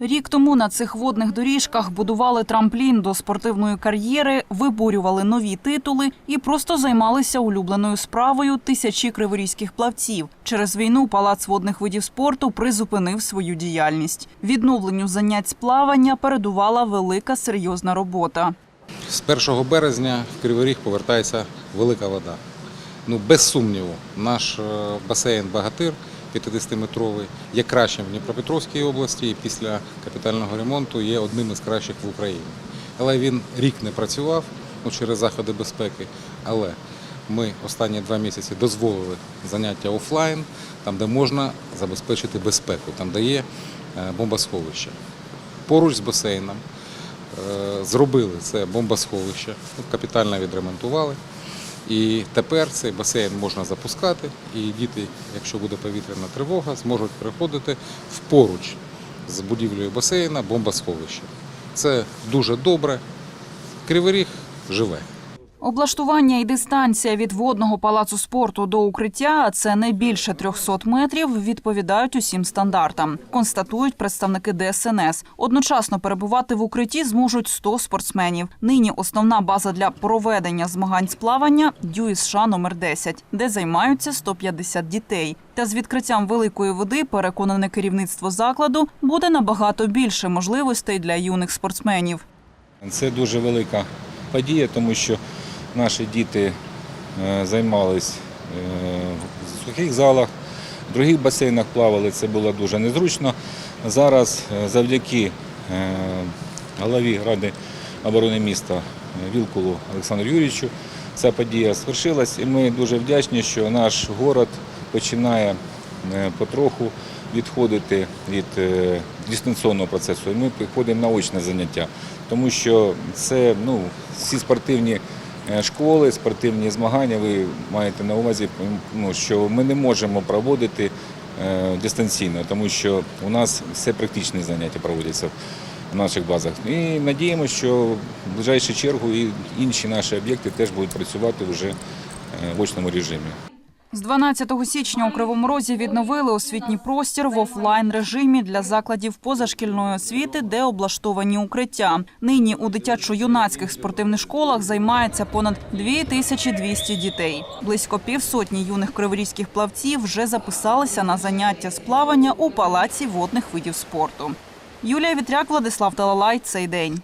Рік тому на цих водних доріжках будували трамплін до спортивної кар'єри, виборювали нові титули і просто займалися улюбленою справою тисячі криворізьких плавців. Через війну палац водних видів спорту призупинив свою діяльність. Відновленню занять з плавання передувала велика серйозна робота. З 1 березня в Кривий Ріг повертається велика вода. Ну, без сумніву, наш е, басейн Багатир 50-метровий є кращим в Дніпропетровській області і після капітального ремонту є одним із кращих в Україні. Але він рік не працював ну, через заходи безпеки. Але ми останні два місяці дозволили заняття офлайн, там, де можна забезпечити безпеку, там, де є е, бомбосховище. Поруч з басейном Е, зробили це бомбосховище, ну, капітально відремонтували. І тепер цей басейн можна запускати, і діти, якщо буде повітряна тривога, зможуть приходити в поруч з будівлею басейна бомбосховища. Це дуже добре. Кривий Ріг живе. Облаштування і дистанція від водного палацу спорту до укриття, це не більше 300 метрів, відповідають усім стандартам, констатують представники ДСНС. Одночасно перебувати в укритті зможуть 100 спортсменів. Нині основна база для проведення змагань з плавання – Дюї США номер 10, де займаються 150 дітей. Та з відкриттям великої води, переконане керівництво закладу, буде набагато більше можливостей для юних спортсменів. Це дуже велика подія, тому що наші діти е, займались е, в сухих залах, в других басейнах плавали, це було дуже незручно. Зараз е, завдяки голові Ради оборони міста Вілкулу Олександру Юрійовичу ця подія свершилась, і ми дуже вдячні, що наш город починає потроху відходити від дистанційного процесу. І ми приходимо на очне заняття, тому що це ну, всі спортивні школи, спортивні змагання. Ви маєте на увазі, ну, що ми не можемо проводити е, дистанційно, тому що у нас все практичні заняття проводяться в наших базах. І надіємося, що в ближайшу чергу і інші наші об'єкти теж будуть працювати вже е, в очному режимі. З 12 січня у Кривому Розі відновили освітній простір в офлайн режимі для закладів позашкільної освіти, де облаштовані укриття. Нині у дитячо-юнацьких спортивних школах займається понад 2200 дітей. Близько півсотні юних криворізьких плавців вже записалися на заняття з плавання у палаці водних видів спорту. Юлія Вітряк, Владислав Талалай. Цей день.